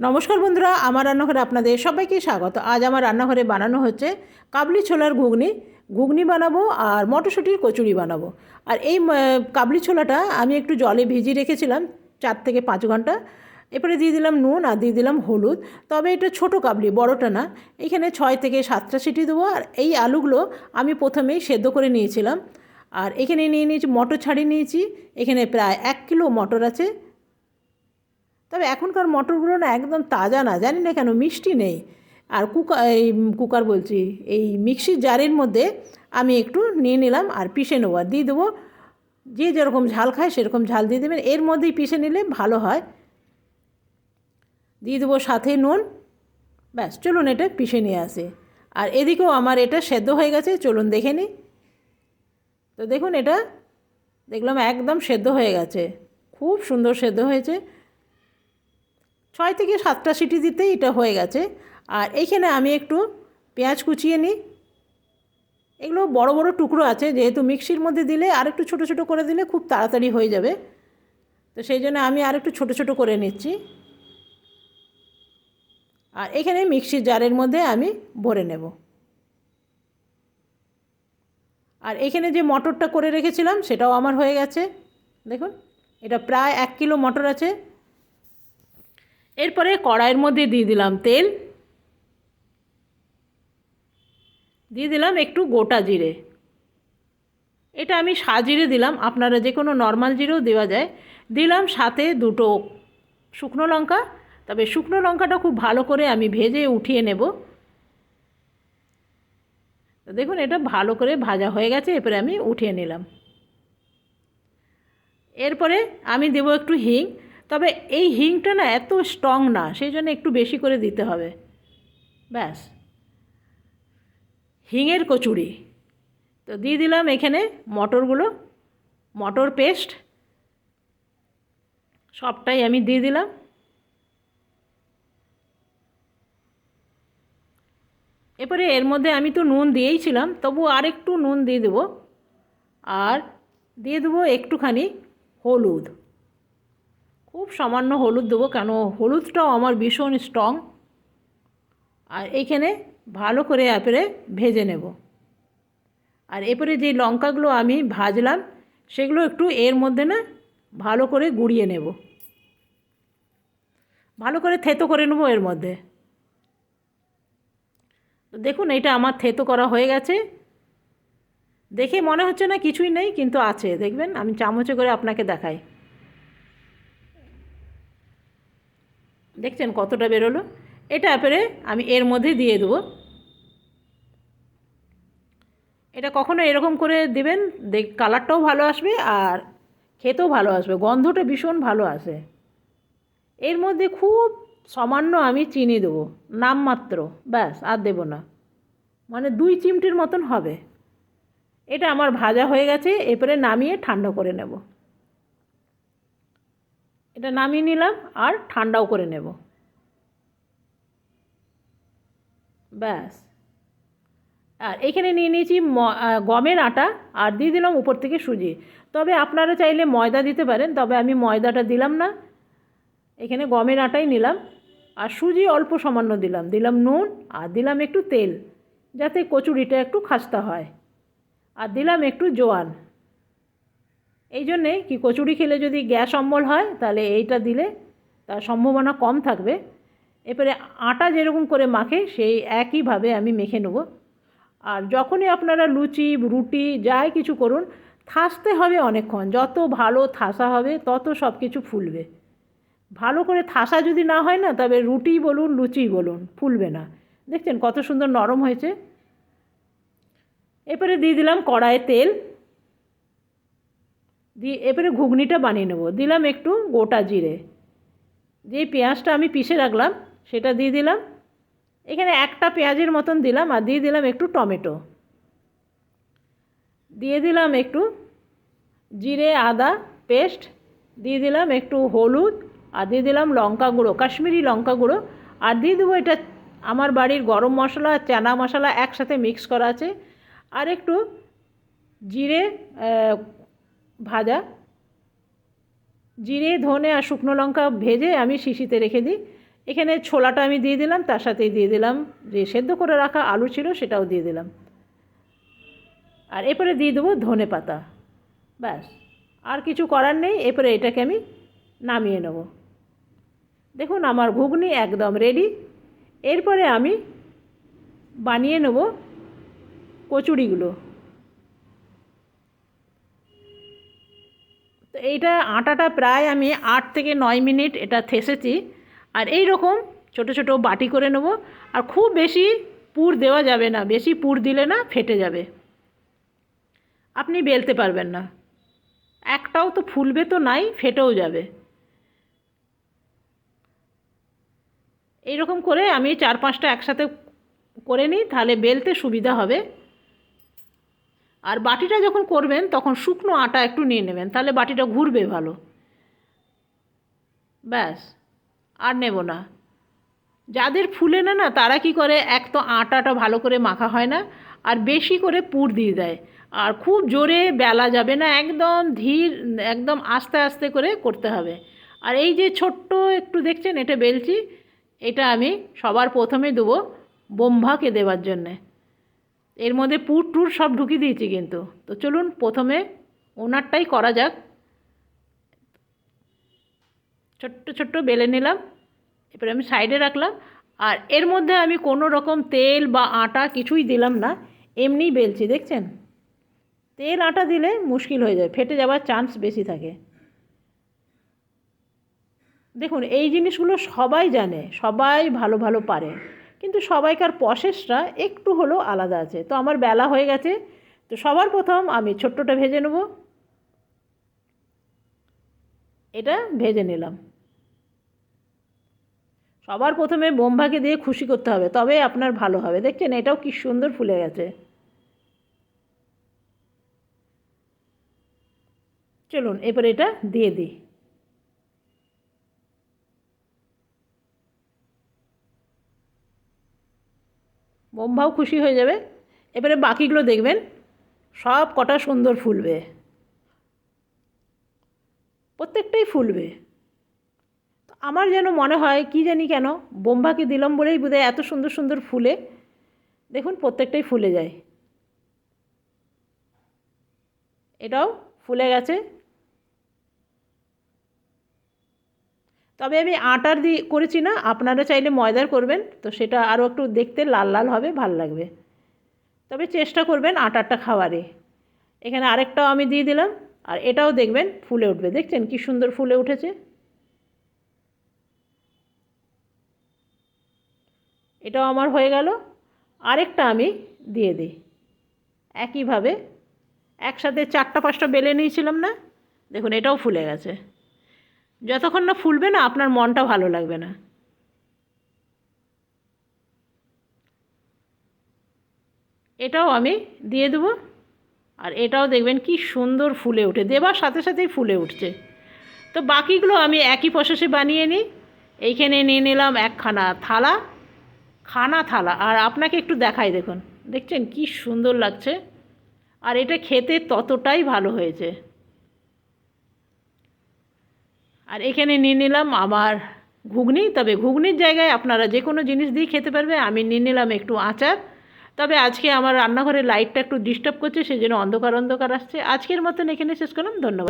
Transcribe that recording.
নমস্কার বন্ধুরা, আমার রান্নাঘরে আপনাদের সবাইকে স্বাগত। আজ আমার রান্নাঘরে বানানো হচ্ছে কাবলি ছোলার ঘুগনি। ঘুগনি বানাবো আর মটরশুঁটির কচুরি বানাবো। আর এই কাবলি ছোলাটা আমি একটু জলে ভিজিয়ে রেখেছিলাম চার থেকে পাঁচ ঘণ্টা। এরপরে দিয়ে দিলাম নুন আর দিয়ে দিলাম হলুদ। তবে এটা ছোট কাবলি, বড়টা না। এখানে ছয় থেকে সাতটা সিটি দেবো। আর এই আলুগুলো আমি প্রথমেই সেদ্ধ করে নিয়েছিলাম। আর এখানে নিয়ে নিয়েছি মটর ছাড়িয়ে নিয়েছি। এখানে প্রায় এক কিলো মটর আছে। তবে এখনকার মটরগুলো না একদম তাজা না, জানি না কেন মিষ্টি নেই। আর কুকার এই কুকার বলছি, এই মিক্সির জারের মধ্যে আমি একটু নিয়ে নিলাম আর পিষে নেব আর দিয়ে দেবো। যে যেরকম ঝাল খায় সেরকম ঝাল দিয়ে দেবেন। এর মধ্যেই পিষে নিলে ভালো হয়। দিয়ে দেবো সাথে নুন। ব্যাস, চলুন এটা পিষে নিয়ে আসে। আর এদিকেও আমার এটা সেদ্ধ হয়ে গেছে, চলুন দেখে নিই। তো দেখুন এটা, দেখলাম একদম সেদ্ধ হয়ে গেছে। খুব সুন্দর সেদ্ধ হয়েছে। ছয় থেকে সাতটা সিটি দিতেই এটা হয়ে গেছে। আর এইখানে আমি একটু পেঁয়াজ কুচিয়ে নিই। এগুলো বড় বড় টুকরো আছে, যেহেতু মিক্সির মধ্যে দিলে আর একটু ছোটো ছোটো করে দিলে খুব তাড়াতাড়ি হয়ে যাবে। তো সেই জন্য আমি আর একটু ছোটো ছোটো করে নিচ্ছি। আর এখানে মিক্সির জারের মধ্যে আমি ভরে নেব। আর এখানে যে মটরটা করে রেখেছিলাম, সেটাও আমার হয়ে গেছে। দেখুন, এটা প্রায় এক কিলো মটর আছে। এরপরে কড়াইয়ের মধ্যে দিয়ে দিলাম তেল। দিয়ে দিলাম একটু গোটা জিরে। এটা আমি সাজিরে দিলাম, আপনারা যে কোনো নর্মাল জিরেও দেওয়া যায়। দিলাম সাথে দুটো শুকনো লঙ্কা, তবে শুকনো লঙ্কাটা খুব ভালো করে আমি ভেজে উঠিয়ে নেব। দেখুন, এটা ভালো করে ভাজা হয়ে গেছে, এরপরে আমি উঠিয়ে নিলাম। এরপরে আমি দেব একটু হিং তবে এই হিংটা না এত স্ট্রং না সেই জন্য একটু বেশি করে দিতে হবে। ব্যাস। হিঙের কচুরি। তো দিয়ে দিলাম এখানে মটরগুলো, মটর পেস্ট সবটাই আমি দিয়ে দিলাম। এরপরে এর মধ্যে আমি তো নুন দিয়েইছিলাম তবু আর একটু নুন দিয়ে দেবো। আর দিয়ে দেবো একটুখানি হলুদ। খুব সামান্য হলুদ দেবো কেন? হলুদটাও আমার ভীষণ স্ট্রং আর এইখানে ভালো করে এরপরে ভেজে নেব। আর এরপরে যে লঙ্কাগুলো আমি ভাজলাম, সেগুলো একটু এর মধ্যে না ভালো করে গুঁড়িয়ে নেব। ভালো করে থেতো করে নেব এর মধ্যে। দেখুন এটা আমার থেতো করা হয়ে গেছে। দেখে মনে হচ্ছে না কিছুই নেই, কিন্তু আছে। দেখবেন, আমি চামচে করে আপনাকে দেখাই। দেখছেন কতটা বেরোলো? এটা এরপরে আমি এর মধ্যে দিয়ে দেবো। এটা কখনো এরকম করে দেবেন, দেখ, কালারটাও ভালো আসবে আর খেতেও ভালো আসবে। গন্ধটা ভীষণ ভালো আসে। এর মধ্যে খুব সামান্য আমি চিনি দেবো নামমাত্র ব্যাস, আর দেবো না। মানে দুই চিমটির মতন হবে। এটা আমার ভাজা হয়ে গেছে এরপরে নামিয়ে ঠান্ডা করে নেব। এটা নামিয়ে নিলাম আর ঠান্ডাও করে নেব। ব্যাস। আর এখানে নিয়ে নিয়েছি গমের আটা আর দিয়ে দিলাম উপর থেকে সুজি। তবে আপনারা চাইলে ময়দা দিতে পারেন, তবে আমি ময়দাটা দিলাম না। এখানে গমের আটাই নিলাম আর সুজি অল্প সামান্য দিলাম। দিলাম নুন আর দিলাম একটু তেল, যাতে কচুরিটা একটু খাস্তা হয়। আর দিলাম একটু জোয়ান। এই জন্যে কি কচুরি খেলে যদি গ্যাস অম্বল হয়, তাহলে এইটা দিলে তার সম্ভাবনা কম থাকবে। এরপরে আটা যেরকম করে মাখে, সেই একইভাবে আমি মেখে নেব। আর যখনই আপনারা লুচি, রুটি, যাই কিছু করুন, থাসতে হবে অনেকক্ষণ। যত ভালো থাসা হবে, তত সব কিছু ফুলবে। ভালো করে থাসা যদি না হয় না, তবে রুটি বলুন, লুচি বলুন, ফুলবে না। দেখছেন কত সুন্দর নরম হয়েছে। এরপরে দিয়ে দিলাম কড়াইয়ে তেল। দিয়ে এবারে ঘুগনিটা বানিয়ে নেব। দিলাম একটু গোটা জিরে। যে পেঁয়াজটা আমি পিষে রাখলাম, সেটা দিয়ে দিলাম। এখানে একটা পেঁয়াজের মতন দিলাম আর দিয়ে দিলাম একটু টমেটো। দিয়ে দিলাম একটু জিরে, আদা পেস্ট, দিয়ে দিলাম একটু হলুদ আর দিয়ে দিলাম লঙ্কা গুঁড়ো, কাশ্মীরি লঙ্কা গুঁড়ো। আর দিয়ে দেবো এটা আমার বাড়ির গরম মশলা আর চানা মশলা একসাথে মিক্স করা আছে। আর একটু জিরে ভাজা, জিরে, ধনে আর শুকনো লঙ্কা ভেজে আমি শিশিতে রেখে দিই। এখানে ছোলাটা আমি দিয়ে দিলাম, তার সাথেই দিয়ে দিলাম যে সেদ্ধ করে রাখা আলু ছিল সেটাও দিয়ে দিলাম। আর এরপরে দিয়ে দেবো ধনে পাতা। ব্যাস, আর কিছু করার নেই, এরপরে এটাকে আমি নামিয়ে নেব। দেখুন আমার ঘুগনি একদম রেডি এরপরে আমি বানিয়ে নেব কচুরিগুলো। তো এইটা আটাটা প্রায় আমি আট থেকে নয় মিনিট এটা থেসেছি। আর এই রকম ছোটো ছোটো বাটি করে নেব। আর খুব বেশি পুর দেওয়া যাবে না, বেশি পুর দিলে না ফেটে যাবে। আপনি বেলতে পারবেন না। একটাও তো ফুলবে তো নাই, ফেটেও যাবে। এইরকম করে আমি চার পাঁচটা একসাথে করে নিই, তাহলে বেলতে সুবিধা হবে। আর বাটিটা যখন করবেন, তখন শুকনো আটা একটু নিয়ে নেবেন, তাহলে বাটিটা ঘুরবে ভালো। ব্যাস, আর নেব না। যাদের ফুলে না না, তারা কি করে, এক তো আটাটা ভালো করে মাখা হয় না, আর বেশি করে পুর দিয়ে দেয়। আর খুব জোরে বেলা যাবে না, একদম ধীর, একদম আস্তে আস্তে করে করতে হবে। আর এই যে ছোট্ট একটু দেখছেন, এটা বেলছি এটা আমি সবার প্রথমে দেবো বোম্ভাকে দেওয়ার জন্যে। এর মধ্যে পুর টুর সব ঢুকিয়ে দিয়েছি কিন্তু। তো চলুন প্রথমে ওনারটাই করা যাক। ছোট্ট ছোট্ট বেলে নিলাম এরপরে আমি সাইডে রাখলাম। আর এর মধ্যে আমি কোনো রকম তেল বা আটা কিছুই দিলাম না, এমনিই বেলছি, দেখছেন? তেল আটা দিলে মুশকিল হয়ে যায়, ফেটে যাওয়ার চান্স বেশি থাকে। দেখুন, এই জিনিসগুলো সবাই জানে, সবাই ভালো ভালো পারে। কিন্তু সবাইকার প্রসেসটা একটু হলেও আলাদা আছে। তো আমার বেলা হয়ে গেছে, তো সবার প্রথম আমি ছোট্টটা ভেজে নেব। এটা ভেজে নিলাম। সবার প্রথমে বোম্বাকে দিয়ে খুশি করতে হবে, তবে আপনার ভালো হবে। দেখছেন, এটাও কি সুন্দর ফুলে গেছে। চলুন এবার এটা দিয়ে দিই। বোম্বাও খুশি হয়ে যাবে। এবারে বাকিগুলো দেখবেন, সব কটা সুন্দর ফুলবে। প্রত্যেকটাই ফুলবে। আমার যেন মনে হয়, কি জানি কেন, বোম্বাকে দিলাম বলেই বোধহয় এত সুন্দর সুন্দর ফুলে, দেখুন প্রত্যেকটাই ফুলে যায়। এটাও ফুলে গেছে। তবে আমি আটার দিয়ে করেছি না, আপনারা চাইলে ময়দার করবেন, তো সেটা আরও একটু দেখতে লাল লাল হবে, ভালো লাগবে। তবে চেষ্টা করবেন আটারটা খাওয়ারে। এখানে আরেকটাও আমি দিয়ে দিলাম, আর এটাও দেখবেন ফুলে উঠবে, দেখছেন কি সুন্দর ফুলে উঠেছে? এটাও আমার হয়ে গেল, আরেকটা আমি দিয়ে দিই। একইভাবে, একসাথে চারটা পাঁচটা বেলে নিয়েছিলাম না, দেখুন এটাও ফুলে গেছে। যতক্ষণ না ফুলবে না, আপনার মনটা ভালো লাগবে না। এটাও আমি দিয়ে দেবো। আর এটাও দেখবেন কি সুন্দর ফুলে ওঠে দেবার সাথে সাথেই ফুলে উঠছে। তো বাকিগুলো আমি একই প্রসেসে বানিয়ে নিই। এইখানে নিয়ে নিলাম একখানা থালা, খানা থালা। আর আপনাকে একটু দেখাই দেখুন। দেখছেন কি সুন্দর লাগছে। আর এটা খেতে ততটাই ভালো হয়েছে। আর এখানে নিয়ে নিলাম আমার ঘুগনি। তবে ঘুগনির জায়গায় আপনারা যে কোনো জিনিস দিয়ে খেতে পারবে। আমি নিয়ে নিলাম একটু আচার। তবে আজকে আমার রান্নাঘরের লাইটটা একটু ডিস্টার্ব করছে সেই জন্য অন্ধকার অন্ধকার আসছে। আজকের মতন এখানে শেষ করলাম। ধন্যবাদ।